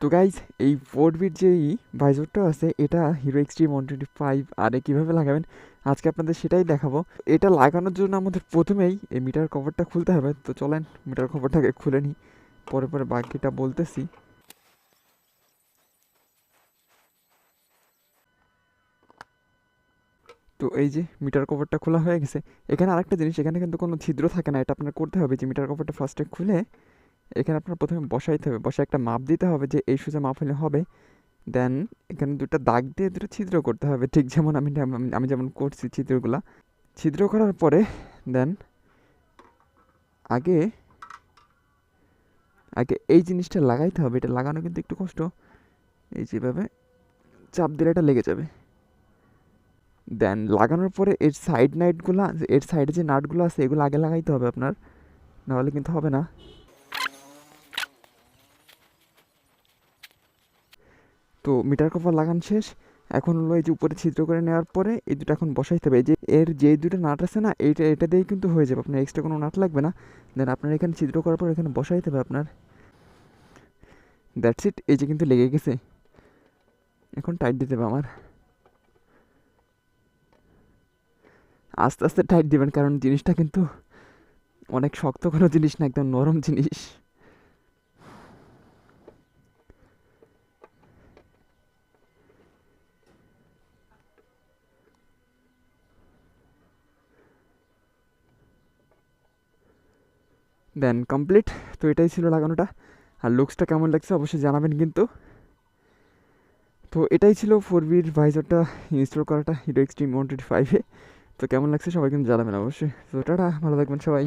তো গাইজ এই four bit যেই ভাইজরটা আছে, এটা Hero Xtreme one twenty five আরে কীভাবে লাগাবেন? আজকে আপনাদের সেটাই দেখাবো। এটা লাগানোর জন্য আমাদের প্রথমেই এই মিটার কভারটা খুলতে হবে। তো চলেন মিটার কভারটাকে খুলে নিই। পরে পরে বাকিটা বলতেছি। তো এই যে মিটার কভারটা খোলা হয়ে গেছে। এখানে আরেকটা জিনিস, এখানে কিন্তু কোনো ছিদ্র থাকে না। এটা আপনার করতে হবে যে মিটার কভারটা ফার্স্টে খুলে এখানে আপনার প্রথমে বসাইতে হবে, বসে একটা মাপ দিতে হবে যে এই সোজা মাপ হলে হবে। দেন এখানে দুটো দাগ দিয়ে দুটো ছিদ্র করতে হবে, ঠিক যেমন আমি আমি- যেমন করছি ছিদ্রগুলা। ছিদ্র করার পরে দেন আগে আগে এই জিনিসটা লাগাইতে হবে, এটা লাগানো কিন্তু একটু কষ্ট। এই যেভাবে চাপ দিলে এটা লেগে যাবে। দেন লাগানোর পরে এর সাইড নাইটগুলো এর সাইডে যে নাটগুলো আছে, এগুলো আগে লাগাইতে হবে আপনার, নাহলে কিন্তু হবে না। তো মিটার কভার লাগান শেষ। এখন হলো এই যে উপরে ছিদ্র করে নেওয়ার পরে এই দুটো এখন বসাইতে হবে। যে এর যে দুটো নাট আছে না, এইটা এটা দিয়েই কিন্তু হয়ে যাবে। আপনার এক্সট্রা কোনো নাট লাগবে না। দেন আপনার এখানে ছিদ্র করার পর এখানে বসাইতে হবে আপনার। দ্যাটস ইট এই যে কিন্তু লেগে গেছে। এখন টাইট দিতে হবে আমার। আস্তে আস্তে টাইট দিবেন, কারণ জিনিসটা কিন্তু অনেক শক্ত কোনো জিনিস না, একদম নরম জিনিস। দেন কমপ্লিট তো এটাই ছিল লাগানোটা। আর লুকসটা কেমন লাগছে অবশ্যই জানাবেন কিন্তু। তো এটাই ছিল ফোর বির ভাইজারটা ইনস্টল করাটা হিরো এক্সট্রিম ওয়ান টোয়েন্টি ফাইভে তো কেমন লাগছে সবাই কিন্তু জানাবেন অবশ্যই। তো টাটা, ভালো থাকবেন সবাই।